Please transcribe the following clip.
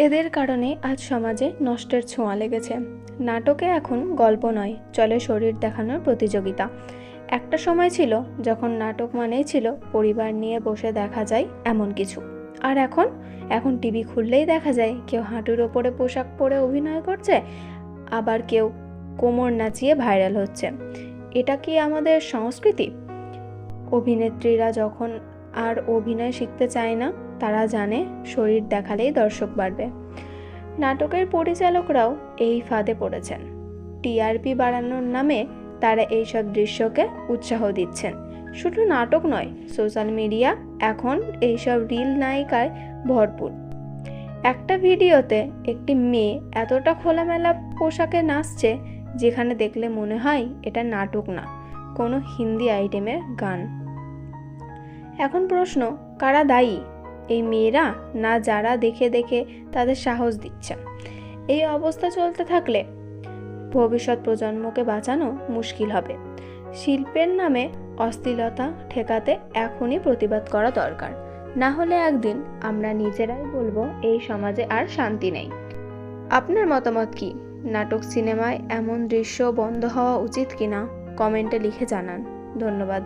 এদের কারণে আজ সমাজে নষ্টের ছোঁয়া লেগেছে। নাটকে এখন গল্প নয়, চলে শরীর দেখানোর প্রতিযোগিতা। একটা সময় ছিল যখন নাটক মানেই ছিল পরিবার নিয়ে বসে দেখা যায় এমন কিছু। আর এখন? এখন টিভি খুললেই দেখা যায় কেউ হাঁটুর ওপরে পোশাক পরে অভিনয় করছে, আবার কেউ কোমর নাচিয়ে ভাইরাল হচ্ছে। এটা কি আমাদের সংস্কৃতি? অভিনেত্রীরা যখন আর অভিনয় শিখতে চায় না, তারা জানে শরীর দেখালেই দর্শক বাড়বে। নাটকের পরিচালকরাও এই ফাঁদে পড়েছেন। টিআরপি বাড়ানোর নামে তারা এইসব দৃশ্যকে উৎসাহ দিচ্ছেন। শুধু নাটক নয়, সোশ্যাল মিডিয়া এখন এইসব রিল নায়িকায় ভরপুর। একটা ভিডিওতে একটি মেয়ে এতটা খোলামেলা পোশাকে নাচছে যেখানে দেখলে মনে হয় এটা নাটক না, কোনো হিন্দি আইটেমের গান। এখন প্রশ্ন, কারা দায়ী? এই মেয়েরা না যারা দেখে দেখে তাদের সাহস দিচ্ছে? এই অবস্থা চলতে থাকলে ভবিষ্যৎ প্রজন্মকে বাঁচানো মুশকিল হবে। শিল্পের নামে অশ্লীলতা ঠেকাতে এখনই প্রতিবাদ করা দরকার। না হলে একদিন আমরা নিজেরাই বলব, এই সমাজে আর শান্তি নেই। আপনার মতামত কি? নাটক সিনেমায় এমন দৃশ্য বন্ধ হওয়া উচিত কিনা? কমেন্টে লিখে জানান। ধন্যবাদ।